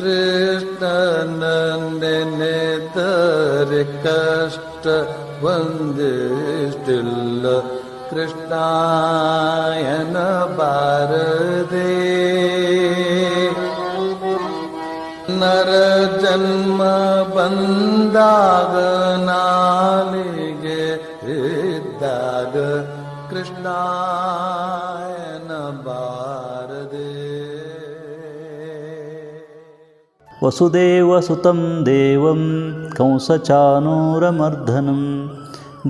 कृष्णनन्दने वन्दिष्टिल्ल कृष्णायन भारदे कृष्णायनर जन्म वन्दागनाग कृष्णा ವಸುದೇವಸುತಂ ದೇವಂ, ಕಂಸಚಾನೂರಮರ್ಧನಂ,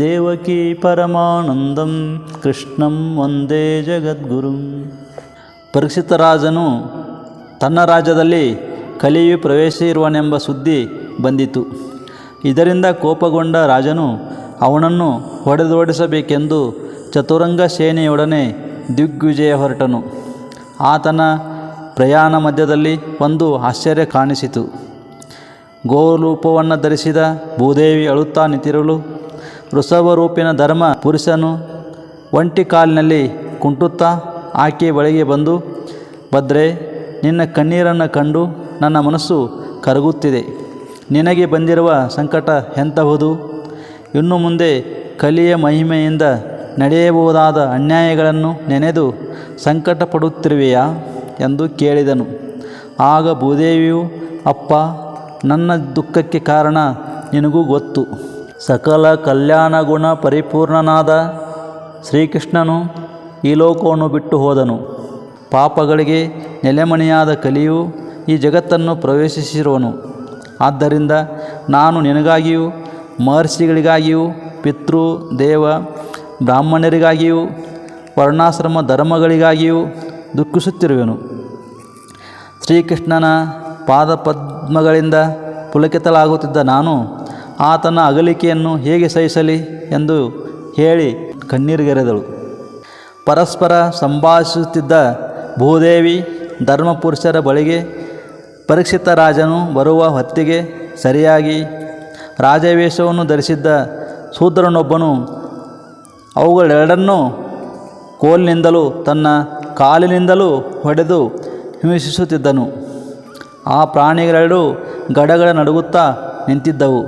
ದೇವಕೀ ಪರಮಾನಂದಂ, ಕೃಷ್ಣಂ ವಂದೇ ಜಗದ್ಗುರುಂ. ಪರೀಕ್ಷಿತರಾಜನು ತನ್ನ ರಾಜ್ಯದಲ್ಲಿ ಕಲಿಯು ಪ್ರವೇಶಿಸಿರುವನೆಂಬ ಸುದ್ದಿ ಬಂದಿತು. ಇದರಿಂದ ಕೋಪಗೊಂಡ ರಾಜನು ಅವನನ್ನು ಹೊಡೆದೋಡಿಸಬೇಕೆಂದು ಚತುರಂಗ ಸೇನೆಯೊಡನೆ ದಿಗ್ವಿಜಯ ಹೊರಟನು. ಆತನ ಪ್ರಯಾಣ ಮಧ್ಯದಲ್ಲಿ ಒಂದು ಆಶ್ಚರ್ಯ ಕಾಣಿಸಿತು. ಗೋರೂಪವನ್ನು ಧರಿಸಿದ ಭೂದೇವಿ ಅಳುತ್ತಾ ನಿಂತಿರಲು ವೃಷಭರೂಪಿನ ಧರ್ಮ ಪುರುಷನು ಒಂಟಿ ಕಾಲಿನಲ್ಲಿ ಕುಂಟುತ್ತಾ ಆಕೆ ಬಳಿಗೆ ಬಂದು, ಭದ್ರೆ, ನಿನ್ನ ಕಣ್ಣೀರನ್ನು ಕಂಡು ನನ್ನ ಮನಸ್ಸು ಕರಗುತ್ತಿದೆ. ನಿನಗೆ ಬಂದಿರುವ ಸಂಕಟ ಎಂತಹುದು? ಇನ್ನು ಮುಂದೆ ಕಲಿಯ ಮಹಿಮೆಯಿಂದ ನಡೆಯಬಹುದಾದ ಅನ್ಯಾಯಗಳನ್ನು ನೆನೆದು ಸಂಕಟ ಪಡುತ್ತಿರುವೆಯಾ ಎಂದು ಕೇಳಿದನು. ಆಗ ಭೂದೇವಿಯು, ಅಪ್ಪ, ನನ್ನ ದುಃಖಕ್ಕೆ ಕಾರಣ ನಿನಗೂ ಗೊತ್ತು. ಸಕಲ ಕಲ್ಯಾಣ ಗುಣ ಪರಿಪೂರ್ಣನಾದ ಶ್ರೀಕೃಷ್ಣನು ಈ ಲೋಕವನ್ನು ಬಿಟ್ಟು ಹೋದನು. ಪಾಪಗಳಿಗೆ ನೆಲೆಮಣಿಯಾದ ಕಲಿಯು ಈ ಜಗತ್ತನ್ನು ಪ್ರವೇಶಿಸಿರುವನು. ಆದ್ದರಿಂದ ನಾನು ನಿನಗಾಗಿಯೂ, ಮಹರ್ಷಿಗಳಿಗಾಗಿಯೂ, ಪಿತೃ, ದೇವ, ಬ್ರಾಹ್ಮಣರಿಗಾಗಿಯೂ, ವರ್ಣಾಶ್ರಮ ಧರ್ಮಗಳಿಗಾಗಿಯೂ ದುಃಖಿಸುತ್ತಿರುವೆನು. ಶ್ರೀಕೃಷ್ಣನ ಪಾದಪದ್ಮಗಳಿಂದ ಪುಲಕಿತಲಾಗುತ್ತಿದ್ದ ನಾನು ಆತನ ಅಗಲಿಕೆಯನ್ನು ಹೇಗೆ ಸಹಿಸಲಿ ಎಂದು ಹೇಳಿ ಕಣ್ಣೀರಿಗೆರೆದಳು. ಪರಸ್ಪರ ಸಂಭಾಷಿಸುತ್ತಿದ್ದ ಭೂದೇವಿ ಧರ್ಮಪುರುಷರ ಬಳಿಗೆ ಪರೀಕ್ಷಿತ ರಾಜನು ಬರುವ ಹೊತ್ತಿಗೆ ಸರಿಯಾಗಿ ರಾಜವೇಷವನ್ನು ಧರಿಸಿದ್ದ ಶೂದ್ರನೊಬ್ಬನು ಅವುಗಳೆರಡನ್ನೂ ಕೋಲಿನಿಂದಲೂ ತನ್ನ ಕಾಲಿನಿಂದಲೂ ಹೊಡೆದು ಹಿಂಸಿಸುತ್ತಿದ್ದನು. ಆ ಪ್ರಾಣಿಗಳೆರಡೂ ಗಡಗಡ ನಡುಗುತ್ತಾ ನಿಂತಿದ್ದವು.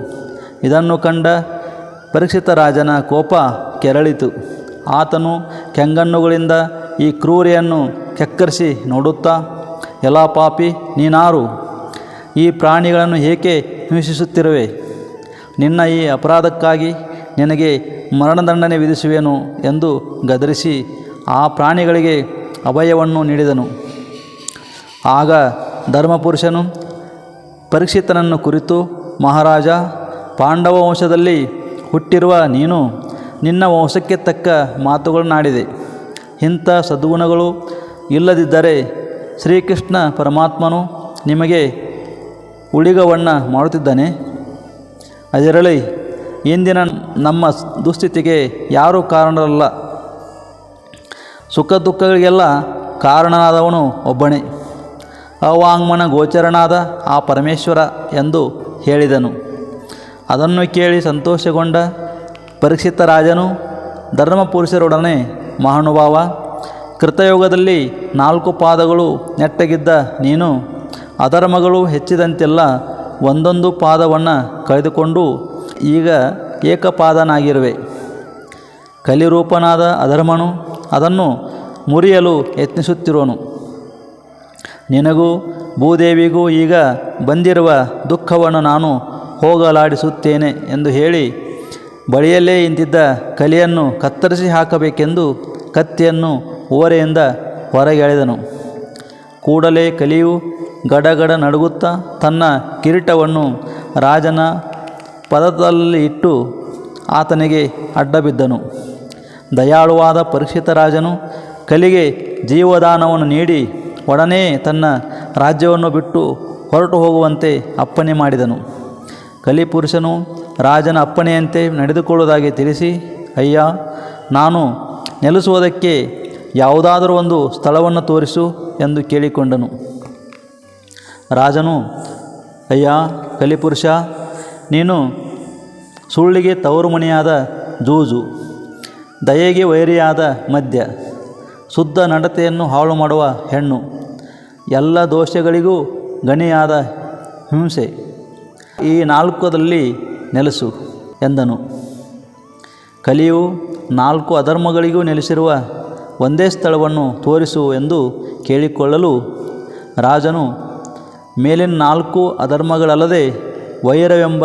ಇದನ್ನು ಕಂಡ ಪರೀಕ್ಷಿತ ರಾಜನ ಕೋಪ ಕೆರಳಿತು. ಆತನು ಕೆಂಗಣ್ಣುಗಳಿಂದ ಈ ಕ್ರೂರಿಯನ್ನು ಕೆಕ್ಕರಿಸಿ ನೋಡುತ್ತಾ, ಎಲ್ಲ ಪಾಪಿ, ನೀನಾರು? ಈ ಪ್ರಾಣಿಗಳನ್ನು ಏಕೆ ಹಿಂಸಿಸುತ್ತಿರುವೆ? ನಿನ್ನ ಈ ಅಪರಾಧಕ್ಕಾಗಿ ನಿನಗೆ ಮರಣದಂಡನೆ ವಿಧಿಸುವೆನು ಎಂದು ಗದರಿಸಿ ಆ ಪ್ರಾಣಿಗಳಿಗೆ ಅಭಯವನ್ನು ನೀಡಿದನು. ಆಗ ಧರ್ಮಪುರುಷನು ಪರೀಕ್ಷಿತನನ್ನು ಕುರಿತು, ಮಹಾರಾಜ, ಪಾಂಡವ ವಂಶದಲ್ಲಿ ಹುಟ್ಟಿರುವ ನೀನು ನಿನ್ನ ವಂಶಕ್ಕೆ ತಕ್ಕ ಮಾತುಗಳನ್ನಾಡಿದೆ. ಇಂಥ ಸದ್ಗುಣಗಳು ಇಲ್ಲದಿದ್ದರೆ ಶ್ರೀಕೃಷ್ಣ ಪರಮಾತ್ಮನು ನಿಮಗೆ ಉಳಿಗವನ್ನು ಮಾಡುತ್ತಿದ್ದಾನೆ. ಅದರಳಿ ಇಂದಿನ ನಮ್ಮ ದುಸ್ಥಿತಿಗೆ ಯಾರೂ ಕಾರಣರಲ್ಲ. ಸುಖ ದುಃಖಗಳಿಗೆಲ್ಲ ಕಾರಣನಾದವನು ಒಬ್ಬನೇ. ಅವಾಂಗ್ಮನ ಗೋಚರನಾದ ಆ ಪರಮೇಶ್ವರ ಎಂದು ಹೇಳಿದನು. ಅದನ್ನು ಕೇಳಿ ಸಂತೋಷಗೊಂಡ ಪರೀಕ್ಷಿತ ರಾಜನು, ಧರ್ಮಪುರುಷರೊಡನೆ ಮಹಾನುಭಾವ, ಕೃತಯೋಗದಲ್ಲಿ ನಾಲ್ಕು ಪಾದಗಳು ನೆಟ್ಟಗಿದ್ದ ನೀನು ಅಧರ್ಮಗಳು ಹೆಚ್ಚಿದಂತೆಲ್ಲ ಒಂದೊಂದು ಪಾದವನ್ನು ಕಳೆದುಕೊಂಡು ಈಗ ಏಕಪಾದನಾಗಿರುವೆ. ಕಲಿರೂಪನಾದ ಅಧರ್ಮನು ಅದನ್ನು ಮುರಿಯಲು ಯತ್ನಿಸುತ್ತಿರುವನು. ನಿನಗೂ ಭೂದೇವಿಗೂ ಈಗ ಬಂದಿರುವ ದುಃಖವನ್ನು ನಾನು ಹೋಗಲಾಡಿಸುತ್ತೇನೆ ಎಂದು ಹೇಳಿ ಬಳಿಯಲ್ಲೇ ಇಂತಿದ್ದ ಕಲಿಯನ್ನು ಕತ್ತರಿಸಿ ಹಾಕಬೇಕೆಂದು ಕತ್ತಿಯನ್ನು ಓರೆಯಿಂದ ಹೊರಗೆಳೆದನು. ಕೂಡಲೇ ಕಲಿಯು ಗಡಗಡ ನಡುಗುತ್ತಾ ತನ್ನ ಕಿರೀಟವನ್ನು ರಾಜನ ಪದದಲ್ಲಿ ಇಟ್ಟು ಆತನಿಗೆ ಅಡ್ಡಬಿದ್ದನು. ದಯಾಳುವಾದ ಪರೀಕ್ಷಿತ ರಾಜನು ಕಲಿಗೆ ಜೀವದಾನವನ್ನು ನೀಡಿ ಒಡನೆ ತನ್ನ ರಾಜ್ಯವನ್ನು ಬಿಟ್ಟು ಹೊರಟು ಹೋಗುವಂತೆ ಅಪ್ಪಣೆ ಮಾಡಿದನು. ಕಲಿಪುರುಷನು ರಾಜನ ಅಪ್ಪಣೆಯಂತೆ ನಡೆದುಕೊಳ್ಳುವುದಾಗಿ ತಿಳಿಸಿ, ಅಯ್ಯ, ನಾನು ನೆಲೆಸುವುದಕ್ಕೆ ಯಾವುದಾದರೂ ಒಂದು ಸ್ಥಳವನ್ನು ತೋರಿಸು ಎಂದು ಕೇಳಿಕೊಂಡನು. ರಾಜನು, ಅಯ್ಯ ಕಲಿಪುರುಷ ನೀನು ಸುಳ್ಳಿಗೆ ತವರು ಮನೆಯಾದ ಜೂಜು ದಯೆಗೆ ವೈರಿಯಾದ ಮದ್ಯ, ಶುದ್ಧ ನಡತೆಯನ್ನು ಹಾಳು ಮಾಡುವ ಹೆಣ್ಣು, ಎಲ್ಲ ದೋಷಗಳಿಗೂ ಗಣಿಯಾದ ಹಿಂಸೆ. ಈ ನಾಲ್ಕರಲ್ಲಿ ನೆಲೆಸು ಎಂದನು. ಕಲಿಯು ನಾಲ್ಕು ಅಧರ್ಮಗಳಿಗೂ ನೆಲೆಸಿರುವ ಒಂದೇ ಸ್ಥಳವನ್ನು ತೋರಿಸು ಎಂದು ಕೇಳಿಕೊಳ್ಳಲು ರಾಜನು ಮೇಲಿನ ನಾಲ್ಕು ಅಧರ್ಮಗಳಲ್ಲದೆ ವೈರವೆಂಬ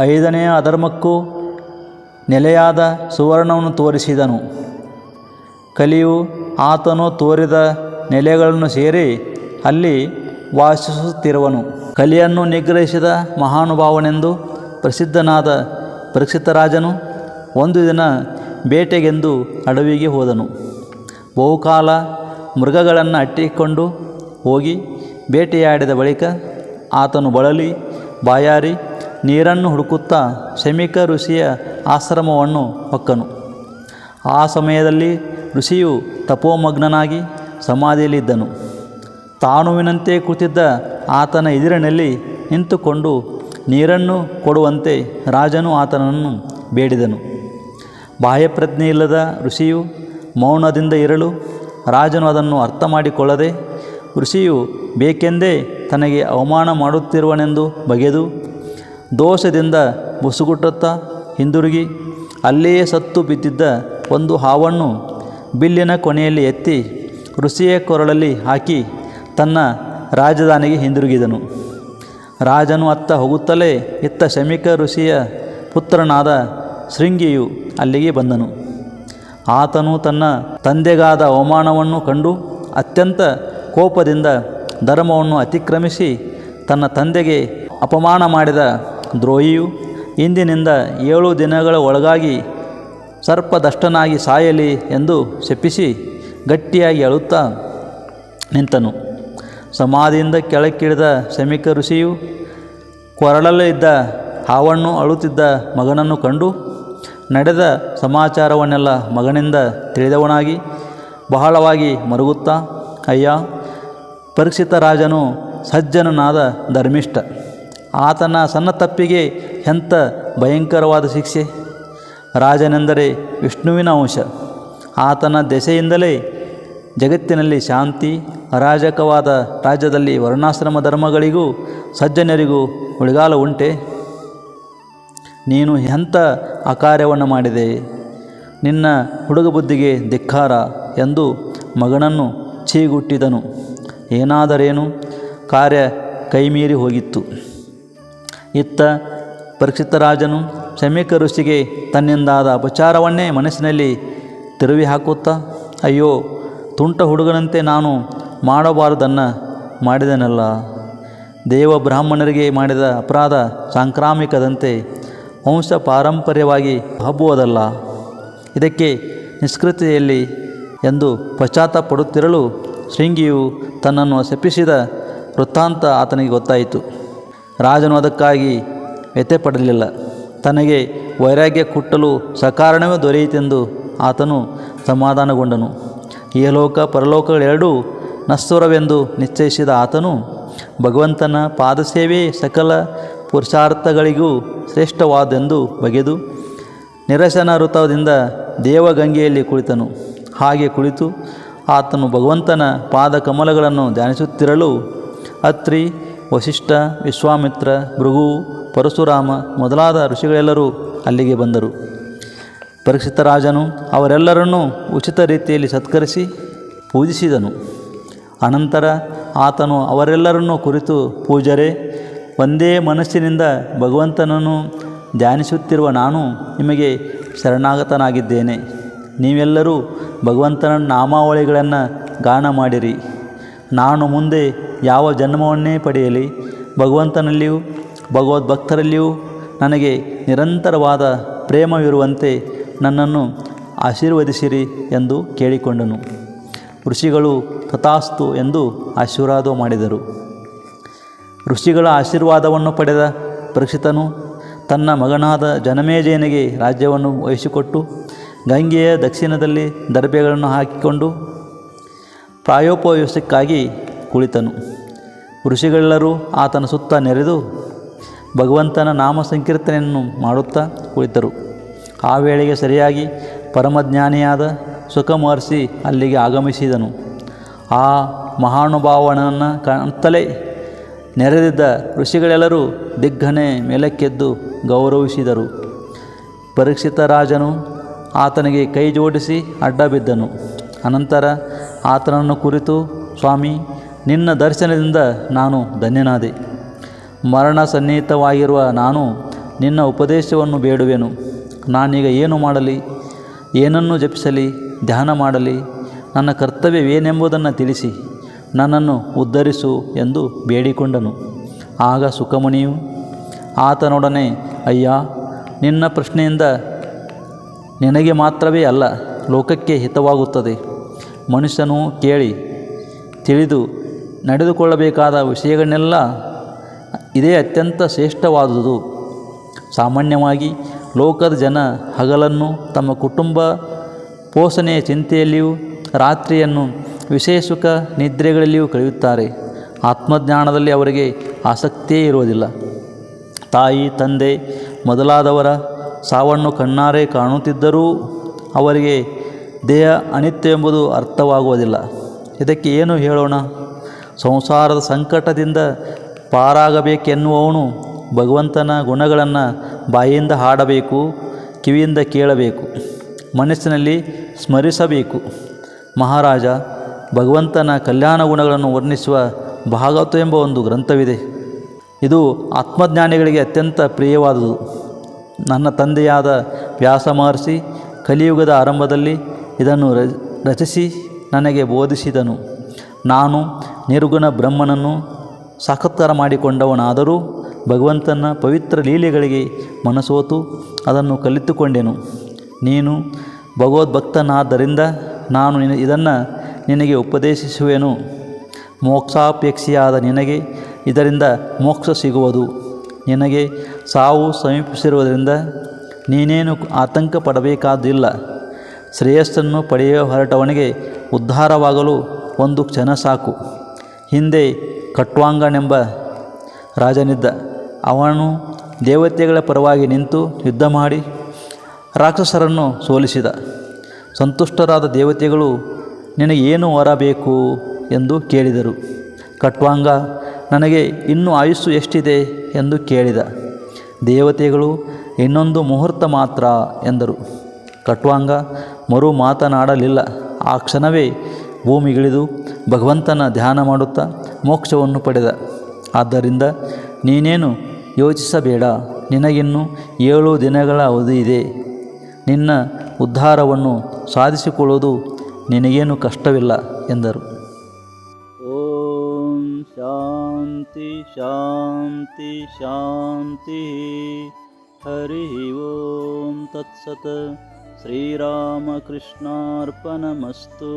ಐದನೆಯ ಅಧರ್ಮಕ್ಕೂ ನೆಲೆಯಾದ ಸುವರ್ಣವನ್ನು ತೋರಿಸಿದನು. ಕಲಿಯು ಆತನು ತೋರಿದ ನೆಲೆಗಳನ್ನು ಸೇರಿ ಅಲ್ಲಿ ವಾಸಿಸುತ್ತಿರುವನು. ಕಲಿಯನ್ನು ನಿಗ್ರಹಿಸಿದ ಮಹಾನುಭಾವನೆಂದು ಪ್ರಸಿದ್ಧನಾದ ಪರೀಕ್ಷಿತರಾಜನು ಒಂದು ದಿನ ಬೇಟೆಗೆಂದು ಅಡವಿಗೆ ಹೋದನು. ಬಹುಕಾಲ ಮೃಗಗಳನ್ನು ಅಟ್ಟಿಕೊಂಡು ಹೋಗಿ ಬೇಟೆಯಾಡಿದ ಬಳಿಕ ಆತನು ಬಳಲಿ, ಬಾಯಾರಿ, ನೀರನ್ನು ಹುಡುಕುತ್ತಾ ಶಮಿಕ ಋಷಿಯ ಆಶ್ರಮವನ್ನು ಹೊಕ್ಕನು. ಆ ಸಮಯದಲ್ಲಿ ಋಷಿಯು ತಪೋಮಗ್ನನಾಗಿ ಸಮಾಧಿಯಲ್ಲಿದ್ದನು. ತಾನುವಿನಂತೆ ಕೂತಿದ್ದ ಆತನ ಎದುರಿನಲ್ಲಿ ನಿಂತುಕೊಂಡು ನೀರನ್ನು ಕೊಡುವಂತೆ ರಾಜನು ಆತನನ್ನು ಬೇಡಿದನು. ಬಾಹ್ಯಪ್ರಜ್ಞೆ ಇಲ್ಲದ ಋಷಿಯು ಮೌನದಿಂದ ಇರಲು ರಾಜನು ಅದನ್ನು ಅರ್ಥ ಮಾಡಿಕೊಳ್ಳದೆ ಋಷಿಯು ಬೇಕೆಂದೇ ತನಗೆ ಅವಮಾನ ಮಾಡುತ್ತಿರುವನೆಂದು ಬಗೆದು ದೋಷದಿಂದ ಬುಸುಗುಟ್ಟುತ್ತಾ ಹಿಂದಿರುಗಿ. ಅಲ್ಲಿಯೇ ಸತ್ತು ಬಿದ್ದಿದ್ದ ಒಂದು ಹಾವನ್ನು ಬಿಲ್ಲಿನ ಕೊನೆಯಲ್ಲಿ ಎತ್ತಿ ಋಷಿಯ ಕೊರಳಲ್ಲಿ ಹಾಕಿ ತನ್ನ ರಾಜಧಾನಿಗೆ ಹಿಂದಿರುಗಿದನು. ರಾಜನು ಅತ್ತ ಹೋಗುತ್ತಲೇ ಇತ್ತ ಶಮಿಕ ಋಷಿಯ ಪುತ್ರನಾದ ಶೃಂಗಿಯು ಅಲ್ಲಿಗೆ ಬಂದನು. ಆತನು ತನ್ನ ತಂದೆಗಾದ ಅವಮಾನವನ್ನು ಕಂಡು ಅತ್ಯಂತ ಕೋಪದಿಂದ ಧರ್ಮವನ್ನು ಅತಿಕ್ರಮಿಸಿ ತನ್ನ ತಂದೆಗೆ ಅಪಮಾನ ಮಾಡಿದ ದ್ರೋಹಿಯು ಇಂದಿನಿಂದ ಏಳು ದಿನಗಳ ಒಳಗಾಗಿ ಸರ್ಪದಷ್ಟನಾಗಿ ಸಾಯಲಿ ಎಂದು ಶಪಿಸಿ ಗಟ್ಟಿಯಾಗಿ ಅಳುತ್ತಾ ನಿಂತನು. ಸಮಾಧಿಯಿಂದ ಕೆಳಕ್ಕಿಳಿದ ಶಮಿಕ ಋಷಿಯು ಕೊರಳಲ್ಲಿದ್ದ ಹಾವನ್ನು ಅಳುತ್ತಿದ್ದ ಮಗನನ್ನು ಕಂಡು ನಡೆದ ಸಮಾಚಾರವನ್ನೆಲ್ಲ ಮಗನಿಂದ ತಿಳಿದವನಾಗಿ ಬಹಳವಾಗಿ ಮರುಗುತ್ತಾ, ಅಯ್ಯ, ಪರೀಕ್ಷಿತ ರಾಜನು ಸಜ್ಜನನಾದ ಧರ್ಮಿಷ್ಠ. ಆತನ ಸಣ್ಣ ತಪ್ಪಿಗೆ ಎಂಥ ಭಯಂಕರವಾದ ಶಿಕ್ಷೆ? ರಾಜನೆಂದರೆ ವಿಷ್ಣುವಿನ ಅಂಶ ಆತನ ದೆಸೆಯಿಂದಲೇ ಜಗತ್ತಿನಲ್ಲಿ ಶಾಂತಿ, ಅರಾಜಕವಾದ ರಾಜ್ಯದಲ್ಲಿ ವರ್ಣಾಶ್ರಮ ಧರ್ಮಗಳಿಗೂ ಸಜ್ಜನರಿಗೂ ಉಳಿಗಾಲ ಉಂಟೆ? ನೀನು ಎಂಥ ಅಕಾರ್ಯವನ್ನು ಮಾಡಿದೆ? ನಿನ್ನ ಹುಡುಗ ಬುದ್ಧಿಗೆ ಧಿಕ್ಕಾರ ಎಂದು ಮಗನನ್ನು ಚೀಗುಟ್ಟಿದನು. ಏನಾದರೇನು? ಕಾರ್ಯ ಕೈಮೀರಿ ಹೋಗಿತ್ತು. ಇತ್ತ ಪರೀಕ್ಷಿತ ರಾಜನು ಶಮಿಕ ಋಷಿಗೆ ತನ್ನಿಂದಾದ ಅಪಚಾರವನ್ನೇ ಮನಸ್ಸಿನಲ್ಲಿ ತಿರುವಿ ಹಾಕುತ್ತಾ, ಅಯ್ಯೋ, ತುಂಟ ಹುಡುಗನಂತೆ ನಾನು ಮಾಡಬಾರದನ್ನು ಮಾಡಿದನಲ್ಲ. ದೇವ ಬ್ರಾಹ್ಮಣರಿಗೆ ಮಾಡಿದ ಅಪರಾಧ ಸಾಂಕ್ರಾಮಿಕದಂತೆ ವಂಶ ಪಾರಂಪರ್ಯವಾಗಿ ಹಬ್ಬುವುದಲ್ಲ. ಇದಕ್ಕೆ ನಿಷ್ಕೃತಿಯಲ್ಲಿ ಎಂದು ಪಶ್ಚಾತ್ತಾಪಡುತ್ತಿರಲು ಶೃಂಗಿಯು ತನ್ನನ್ನು ಶಪಿಸಿದ ವೃತ್ತಾಂತ ಆತನಿಗೆ ಗೊತ್ತಾಯಿತು. ರಾಜನು ಅದಕ್ಕಾಗಿ ವ್ಯಥೆಪಡಲಿಲ್ಲ ತನಗೆ ವೈರಾಗ್ಯ ಕುಟ್ಟಲು ಸಕಾರಣವೇ ದೊರೆಯಿತೆಂದು ಆತನು ಸಮಾಧಾನಗೊಂಡನು. ಇಹಲೋಕ ಪರಲೋಕಗಳೆರಡೂ ನಸ್ವರವೆಂದು ನಿಶ್ಚಯಿಸಿದ ಆತನು, ಭಗವಂತನ ಪಾದಸೇವೆ ಸಕಲ ಪುರುಷಾರ್ಥಗಳಿಗೂ ಶ್ರೇಷ್ಠವಾದೆಂದು ಬಗೆದು ನಿರಸನ ಋತದಿಂದ ದೇವಗಂಗೆಯಲ್ಲಿ ಕುಳಿತನು. ಹಾಗೆ ಕುಳಿತು ಆತನು ಭಗವಂತನ ಪಾದ ಕಮಲಗಳನ್ನು ಧ್ಯಾನಿಸುತ್ತಿರಲು ಅತ್ರಿ, ವಸಿಷ್ಠ, ವಿಶ್ವಾಮಿತ್ರ, ಭೃಗು ಪರಶುರಾಮ ಮೊದಲಾದ ಋಷಿಗಳೆಲ್ಲರೂ ಅಲ್ಲಿಗೆ ಬಂದರು. ಪರೀಕ್ಷಿತ ರಾಜನು ಅವರೆಲ್ಲರನ್ನೂ ಉಚಿತ ರೀತಿಯಲ್ಲಿ ಸತ್ಕರಿಸಿ ಪೂಜಿಸಿದನು. ಅನಂತರ ಆತನು ಅವರೆಲ್ಲರನ್ನೂ ಕುರಿತು ಪೂಜರೆ, ಒಂದೇ ಮನಸ್ಸಿನಿಂದ ಭಗವಂತನನ್ನು ಧ್ಯಾನಿಸುತ್ತಿರುವ ನಾನು ನಿಮಗೆ ಶರಣಾಗತನಾಗಿದ್ದೇನೆ. ನೀವೆಲ್ಲರೂ ಭಗವಂತನ ನಾಮಾವಳಿಗಳನ್ನು ಗಾನ ಮಾಡಿರಿ. ನಾನು ಮುಂದೆ ಯಾವ ಜನ್ಮವನ್ನೇ ಪಡೆಯಲಿ, ಭಗವಂತನಲ್ಲಿಯೂ ಭಗವದ್ಭಕ್ತರಲ್ಲಿಯೂ ನನಗೆ ನಿರಂತರವಾದ ಪ್ರೇಮವಿರುವಂತೆ ನನ್ನನ್ನು ಆಶೀರ್ವದಿಸಿರಿ ಎಂದು ಕೇಳಿಕೊಂಡನು. ಋಷಿಗಳು ತಥಾಸ್ತು ಎಂದು ಆಶೀರ್ವಾದ ಮಾಡಿದರು. ಋಷಿಗಳ ಆಶೀರ್ವಾದವನ್ನು ಪಡೆದ ಪರೀಕ್ಷಿತನು ತನ್ನ ಮಗನಾದ ಜನಮೇಜಯನಿಗೆ ರಾಜ್ಯವನ್ನು ವಹಿಸಿಕೊಟ್ಟು ಗಂಗೆಯ ದಕ್ಷಿಣದಲ್ಲಿ ದರ್ಬೆಗಳನ್ನು ಹಾಕಿಕೊಂಡು ಪ್ರಾಯೋಪವೇಶಕ್ಕಾಗಿ ಕುಳಿತನು. ಋಷಿಗಳೆಲ್ಲರೂ ಆತನ ಸುತ್ತ ನೆರೆದು ಭಗವಂತನ ನಾಮ ಸಂಕೀರ್ತನೆಯನ್ನು ಮಾಡುತ್ತಾ ಕುಳಿತರು. ಆ ವೇಳೆಗೆ ಸರಿಯಾಗಿ ಪರಮಜ್ಞಾನಿಯಾದ ಸುಖಮಹರ್ಷಿ ಅಲ್ಲಿಗೆ ಆಗಮಿಸಿದನು. ಆ ಮಹಾನುಭಾವನನ್ನು ಕಾಣುತ್ತಲೇ ನೆರೆದಿದ್ದ ಋಷಿಗಳೆಲ್ಲರೂ ದಿಗ್ಗನೆ ಮೇಲಕ್ಕೆದ್ದು ಗೌರವಿಸಿದರು. ಪರೀಕ್ಷಿತ ರಾಜನು ಆತನಿಗೆ ಕೈ ಜೋಡಿಸಿ ಅಡ್ಡ ಬಿದ್ದನು ಅನಂತರ ಆತನನ್ನು ಕುರಿತು, ಸ್ವಾಮಿ, ನಿನ್ನ ದರ್ಶನದಿಂದ ನಾನು ಧನ್ಯನಾದೆ. ಮರಣ ಸನ್ನಿಹಿತವಾಗಿರುವ ನಾನು ನಿನ್ನ ಉಪದೇಶವನ್ನು ಬೇಡುವೆನು. ನಾನೀಗ ಏನು ಮಾಡಲಿ? ಏನನ್ನು ಜಪಿಸಲಿ? ಧ್ಯಾನ ಮಾಡಲಿ? ನನ್ನ ಕರ್ತವ್ಯವೇನೆಂಬುದನ್ನು ತಿಳಿಸಿ. ನನ್ನನ್ನು ಉದ್ಧರಿಸು ಎಂದು ಬೇಡಿಕೊಂಡನು. ಆಗ ಸುಖಮುನಿಯು, ಆತನೊಡನೆ, ಅಯ್ಯ, ನಿನ್ನ ಪ್ರಶ್ನೆಯಿಂದ ನಿನಗೆ ಮಾತ್ರವೇ ಅಲ್ಲ, ಲೋಕಕ್ಕೆ ಹಿತವಾಗುತ್ತದೆ. ಮನುಷ್ಯನು ಕೇಳಿ, ತಿಳಿದು, ನಡೆದುಕೊಳ್ಳಬೇಕಾದ ವಿಷಯಗಳನ್ನೆಲ್ಲ ಇದೇ ಅತ್ಯಂತ ಶ್ರೇಷ್ಠವಾದುದು. ಸಾಮಾನ್ಯವಾಗಿ ಲೋಕದ ಜನ ಹಗಲನ್ನು ತಮ್ಮ ಕುಟುಂಬ ಪೋಷಣೆಯ ಚಿಂತೆಯಲ್ಲಿಯೂ ರಾತ್ರಿಯನ್ನು ಸುಖ ನಿದ್ರೆಗಳಲ್ಲಿಯೂ ಕಳೆಯುತ್ತಾರೆ. ಆತ್ಮಜ್ಞಾನದಲ್ಲಿ ಅವರಿಗೆ ಆಸಕ್ತಿಯೇ ಇರುವುದಿಲ್ಲ. ತಾಯಿ, ತಂದೆ ಮೊದಲಾದವರ ಸಾವನ್ನು ಕಣ್ಣಾರೆ ಕಾಣುತ್ತಿದ್ದರೂ ಅವರಿಗೆ ದೇಹ ಅನಿತ್ಯ ಎಂಬುದು ಅರ್ಥವಾಗುವುದಿಲ್ಲ. ಇದಕ್ಕೆ ಏನು ಹೇಳೋಣ? ಸಂಸಾರದ ಸಂಕಟದಿಂದ ಪಾರಾಗಬೇಕೆನ್ನುವವನು ಭಗವಂತನ ಗುಣಗಳನ್ನು ಬಾಯಿಯಿಂದ ಹಾಡಬೇಕು, ಕಿವಿಯಿಂದ ಕೇಳಬೇಕು, ಮನಸ್ಸಿನಲ್ಲಿ ಸ್ಮರಿಸಬೇಕು. ಮಹಾರಾಜ, ಭಗವಂತನ ಕಲ್ಯಾಣ ಗುಣಗಳನ್ನು ವರ್ಣಿಸುವ ಭಾಗವತ ಎಂಬ ಒಂದು ಗ್ರಂಥವಿದೆ. ಇದು ಆತ್ಮಜ್ಞಾನಿಗಳಿಗೆ ಅತ್ಯಂತ ಪ್ರಿಯವಾದುದು. ನನ್ನ ತಂದೆಯಾದ ವ್ಯಾಸ ಮಹರ್ಷಿ ಕಲಿಯುಗದ ಆರಂಭದಲ್ಲಿ ಇದನ್ನು ರಚಿಸಿ ನನಗೆ ಬೋಧಿಸಿದನು. ನಾನು ನಿರ್ಗುಣ ಬ್ರಹ್ಮನನ್ನು ಸಾಕ್ಷಾತ್ಕಾರ ಮಾಡಿಕೊಂಡವನಾದರೂ ಭಗವಂತನ ಪವಿತ್ರ ಲೀಲೆಗಳಿಗೆ ಮನಸೋತು ಅದನ್ನು ಕಲಿತುಕೊಂಡೆನು. ನೀನು ಭಗವದ್ಭಕ್ತನಾದ್ದರಿಂದ ನಾನು ನಿನ ಇದನ್ನು ನಿನಗೆ ಉಪದೇಶಿಸುವೆನು. ಮೋಕ್ಷಾಪೇಕ್ಷಿಯಾದ ನಿನಗೆ ಇದರಿಂದ ಮೋಕ್ಷ ಸಿಗುವುದು. ನಿನಗೆ ಸಾವು ಸಮೀಪಿಸಿರುವುದರಿಂದ ನೀನೇನು ಆತಂಕ ಪಡಬೇಕಾದಿಲ್ಲ ಶ್ರೇಯಸ್ಸನ್ನು ಪಡೆಯುವ ಹೊರಟವನಿಗೆ ಉದ್ಧಾರವಾಗಲು ಒಂದು ಕ್ಷಣ ಸಾಕು. ಹಿಂದೆ ಕಟ್ವಾಂಗನೆಂಬ ರಾಜನಿದ್ದ. ಅವನು ದೇವತೆಗಳ ಪರವಾಗಿ ನಿಂತು ಯುದ್ಧ ಮಾಡಿ ರಾಕ್ಷಸರನ್ನು ಸೋಲಿಸಿದ. ಸಂತುಷ್ಟರಾದ ದೇವತೆಗಳು, ನಿನಗೇನು ವರ ಬೇಕು ಎಂದು ಕೇಳಿದರು. ಕಟ್ವಾಂಗ, ನನಗೆ ಇನ್ನೂ ಆಯುಸ್ಸು ಎಷ್ಟಿದೆ ಎಂದು ಕೇಳಿದ. ದೇವತೆಗಳು, ಇನ್ನೊಂದು ಮುಹೂರ್ತ ಮಾತ್ರ ಎಂದರು. ಕಟ್ವಾಂಗ, ಮರು ಮಾತನಾಡಲಿಲ್ಲ. ಆ ಕ್ಷಣವೇ ಭೂಮಿಗಿಳಿದು ಭಗವಂತನ ಧ್ಯಾನ ಮಾಡುತ್ತಾ ಮೋಕ್ಷವನ್ನು ಪಡೆದ. ಆದ್ದರಿಂದ ನೀನೇನು ಯೋಚಿಸಬೇಡ. ನಿನಗಿನ್ನು ಏಳು ದಿನಗಳ ಅವಧಿ ಇದೆ. ನಿನ್ನ ಉದ್ಧಾರವನ್ನು ಸಾಧಿಸಿಕೊಳ್ಳುವುದು ನಿನಗೇನು ಕಷ್ಟವಿಲ್ಲ, ಎಂದರು. ಓಂ ಶಾಂತಿ ಶಾಂತಿ ಶಾಂತಿ. ಹರಿ ಓಂ ತತ್ಸತ್. ಶ್ರೀರಾಮಕೃಷ್ಣಾರ್ಪಣಮಸ್ತು.